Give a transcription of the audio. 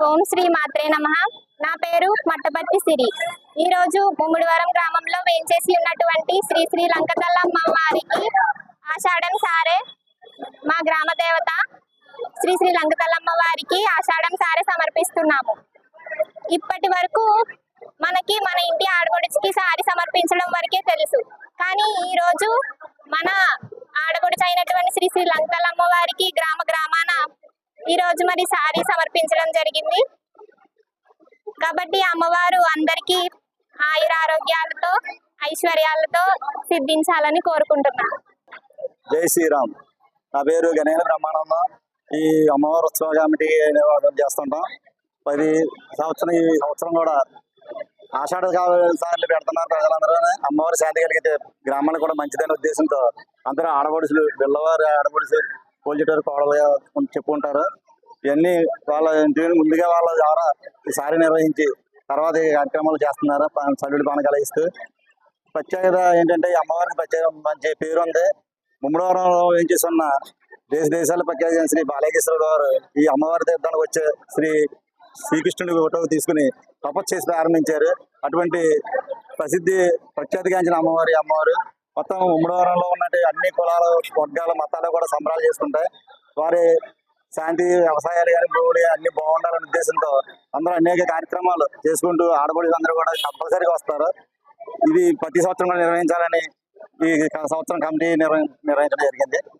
ఓం శ్రీ మాత్రే నమ. నా పేరు మట్టపర్తి సిరి. ఈరోజు ముమ్మిడివరం గ్రామంలో వేంచేసి ఉన్నటువంటి శ్రీ శ్రీ లంకతల్లమ్మ వారికి ఆషాఢం సారే మా గ్రామ దేవత శ్రీ శ్రీ లంకతల్లమ్మ వారికి ఆషాఢం సారే సమర్పిస్తున్నాము. ఇప్పటి వరకు మనకి మన ఇంటి ఆడగొడుచుకి సారీ సమర్పించడం వరకే తెలుసు. కానీ ఈరోజు మన ఆడగొడుచు అయినటువంటి శ్రీ శ్రీ లంకతల్లమ్మ వారికి గ్రామ గ్రామాన ఈ రోజు మరి సారీ సమర్పించడం జరిగింది. కాబట్టి అమ్మవారు అందరికీ ఆయుర ఆరోగ్యాలతో ఐశ్వర్యాలతో సిద్ధించాలని కోరుకుంటున్నాను జై శ్రీరామ్. నా పేరు గణేన బ్రహ్మానంద. ఈ అమ్మవారి ఉత్సవ కమిటీ నివాదం చేస్తుంటాం. పది సంవత్సరం ఈ సంవత్సరం కూడా ఆషాఢ సార్లు పెడుతున్నారు ప్రజలందరూ. అమ్మవారి శాంతి కలిగితే గ్రామానికి కూడా మంచిదనే ఉద్దేశంతో అందరూ ఆడపడుచులు పిల్లవారు ఆడపడుసులు పోల్చేటారు కోడలుగా చెప్పుకుంటారు. ఇవన్నీ వాళ్ళ ముందుగా వాళ్ళ ద్వారా ఈసారి నిర్వహించి తర్వాత కార్యక్రమాలు చేస్తున్నారు సల్లుడి పానకాలు ఇస్తూ ప్రత్యేకత ఏంటంటే ఈ అమ్మవారికి ప్రత్యేక మంచి పేరు ఉంది. ముమ్మడివరంలో ఏం చేస్తున్న దేశ దేశాల ప్రఖ్యాతి శ్రీ బాలకేశ్వరుడు వారు ఈ అమ్మవారి తీర్థానికి వచ్చే శ్రీ శ్రీకృష్ణుడి ఫోటో తీసుకుని తపస్సు చేసి ప్రారంభించారు. అటువంటి ప్రసిద్ధి ప్రఖ్యాతిగాంచిన అమ్మవారి అమ్మవారు. మొత్తం ముమ్మడివరంలో ఉన్నట్టు అన్ని కులాలు వర్గాల మతాలు కూడా సంబరాలు చేసుకుంటాయి వారి శాంతి వ్యవసాయాలు కానీ భూములు అన్ని బాగుండాలనే ఉద్దేశంతో అందరూ అనేక కార్యక్రమాలు చేసుకుంటూ ఆడపడుచులు అందరూ కూడా కంపల్సరీగా వస్తారు. ఇది ప్రతి సంవత్సరం నిర్వహించాలని ఈ సంవత్సరం కమిటీ నిర్వహించడం జరిగింది.